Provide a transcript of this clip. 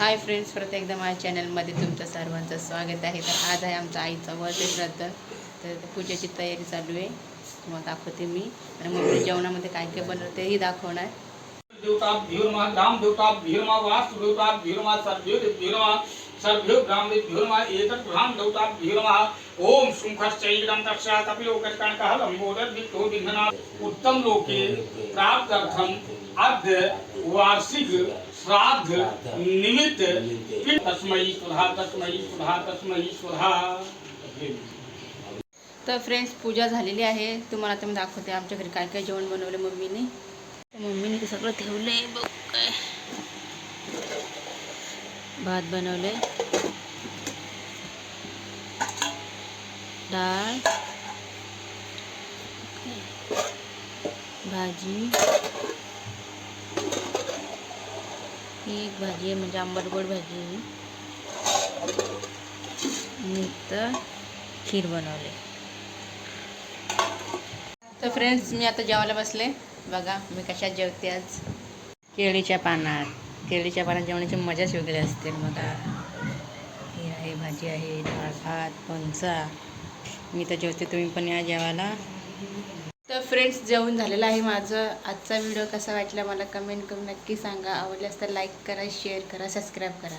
Hi friends परत एकदा माझ्या चॅनलमध्ये तुमचं सर्वांचं स्वागत आहे. तर आज आहे आमचा आईचा वर्ष श्राद्ध. तर पूजेची तयारी चालू आहे. तुम्हाला दाखवते मी. आणि मग जेवणामध्ये काय काय बनवते तेही दाखवणार. देवताभ्यो नमः ग्राम देवताभ्यो नमः वास्तु देवताभ्यो नमः ग्राम एतत् ओम लम्बोदर उत्तम लोके प्राप्त्यर्थम अद्य वार्षिक श्राद्ध निमित्त तस्मै सुधा तस्मै सुधा तस्मै सुधा। तर फ्रेंड्स पूजा झालेली आहे. तुम्हाला आता मी दाखवते आमच्या घरी काय काय जेवण बनवलं मम्मीने. मम्मीने ते सगळं ठेवलं आहे बघ काय. भात बनवले डाळ. भाजी. ही एक भाजी आहे म्हणजे आंबट गोड भाजी आहे तर खीर बनवले. तर फ्रेंड्स मी आता जेवायला बसले. बघा मी कशात जेवते आज. केळीच्या पानात. केळीच्या पानात जेवणाची मजाच वेगळी असते. बघा. ही आहे भाजी आहे डाळ भात पंचा मी तर जेवते तुम्ही पण या जेवायला. तर फ्रेंड्स जेवण झालेलं आहे माझं. आजचा व्हिडिओ कसा वाटला मला कमेंट करून नक्की सांगा. आवडल्यास तर लाईक करा शेअर करा सबस्क्राईब करा.